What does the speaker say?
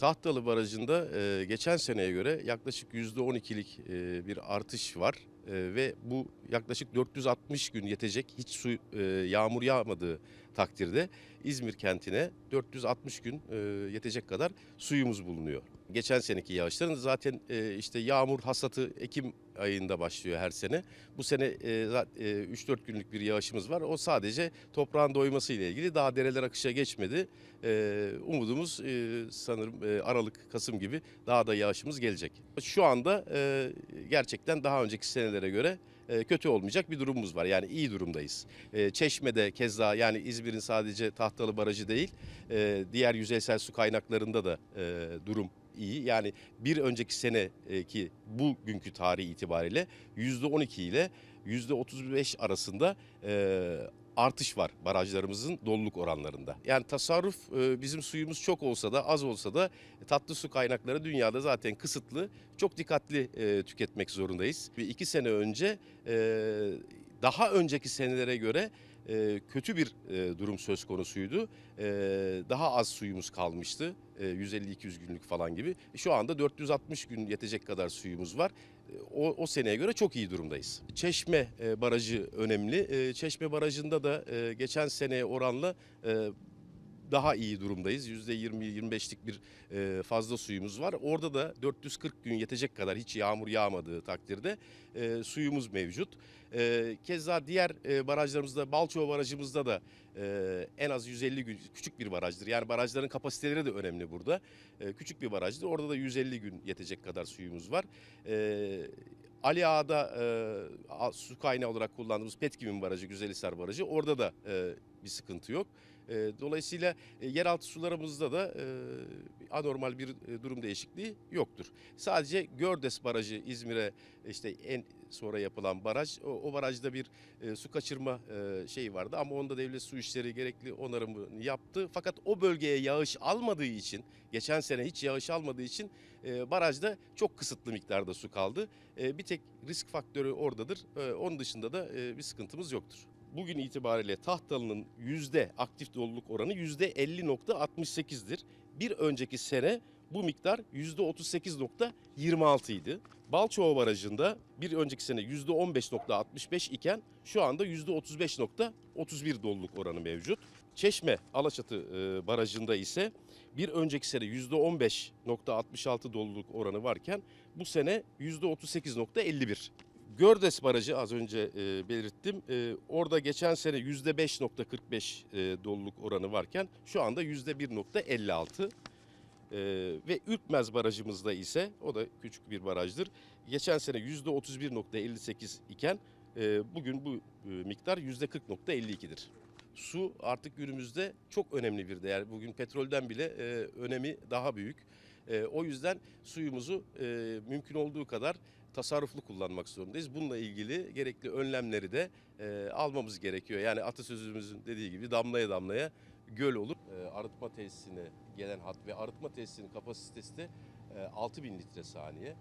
Tahtalı Barajı'nda geçen seneye göre yaklaşık %12'lik e, bir artış var. E, ve bu yaklaşık 460 gün yetecek hiç su e, yağmur yağmadığı takdirde İzmir kentine 460 gün e, yetecek kadar suyumuz bulunuyor. Geçen seneki yağışların zaten e, işte yağmur hasatı Ekim ayında başlıyor her sene. Bu sene e, za- e, 3-4 günlük bir yağışımız var. O sadece toprağın doyması ile ilgili. Daha dereler akışa geçmedi. E, umudumuz e, sanırım e, Aralık, Kasım gibi daha da yağışımız gelecek. Şu anda e, gerçekten daha önceki senelere göre e, kötü olmayacak bir durumumuz var. Yani iyi durumdayız. E, Çeşme'de keza yani İzmir'in sadece Tahtalı Barajı değil, e, diğer yüzeysel su kaynaklarında da durum iyi. Yani bir önceki seneki bugünkü tarih itibariyle %12 ile %35 arasında artış var barajlarımızın doluluk oranlarında. Yani tasarruf e, bizim suyumuz çok olsa da az olsa da tatlı su kaynakları dünyada zaten kısıtlı. Çok dikkatli e, tüketmek zorundayız. Bir iki sene önce e, daha önceki senelere göre e, kötü bir e, durum söz konusuydu. E, daha az suyumuz kalmıştı. E, 150-200 günlük falan gibi. Şu anda 460 gün yetecek kadar suyumuz var. O, o seneye göre çok iyi durumdayız. Çeşme Barajı önemli. Çeşme Barajı'nda da geçen seneye oranla daha iyi durumdayız. %20-25'lik bir fazla suyumuz var. Orada da 440 gün yetecek kadar hiç yağmur yağmadığı takdirde suyumuz mevcut. Keza diğer barajlarımızda, Balçova Barajımızda da en az 150 gün küçük bir barajdır. Yani barajların kapasiteleri de önemli burada. Küçük bir barajdır. Orada da 150 gün yetecek kadar suyumuz var. Ali Ağa'da e, su kaynağı olarak kullandığımız Petkim'in barajı, Güzelhisar Barajı orada da e, bir sıkıntı yok. E, dolayısıyla e, yeraltı sularımızda da e, anormal bir e, durum değişikliği yoktur. Sadece Gördes Barajı İzmir'e işte en sonra yapılan baraj. O, o barajda bir e, su kaçırma e, şeyi vardı ama onda devlet su işleri gerekli onarımını yaptı. Fakat o bölgeye yağış almadığı için, geçen sene hiç yağış almadığı için e, barajda çok kısıtlı miktarda su kaldı. E, bir tek risk faktörü oradadır. E, onun dışında da e, bir sıkıntımız yoktur. Bugün itibariyle Tahtalı'nın yüzde aktif doluluk oranı yüzde 50.68'dir. Bir önceki sene bu miktar yüzde 38.26 idi. Balçova Barajı'nda bir önceki sene yüzde 15.65 iken şu anda yüzde 35.31 doluluk oranı mevcut. Çeşme Alaçatı e, Barajı'nda ise bir önceki sene yüzde 15.66 doluluk oranı varken bu sene yüzde 38.51. Gördes Barajı az önce e, belirttim. E, orada geçen sene %5.45 e, doluluk oranı varken şu anda %1.56. E, ve Ürkmez Barajımızda ise o da küçük bir barajdır. Geçen sene %31.58 iken e, bugün bu e, miktar %40.52'dir. Su artık günümüzde çok önemli bir değer. Bugün petrolden bile e, önemi daha büyük. E, o yüzden suyumuzu e, mümkün olduğu kadar tasarruflu kullanmak zorundayız. Bununla ilgili gerekli önlemleri de e, almamız gerekiyor. Yani atasözümüzün dediği gibi damlaya damlaya göl olur. E, arıtma tesisine gelen hat ve arıtma tesisinin kapasitesi de e, 6000 litre saniye.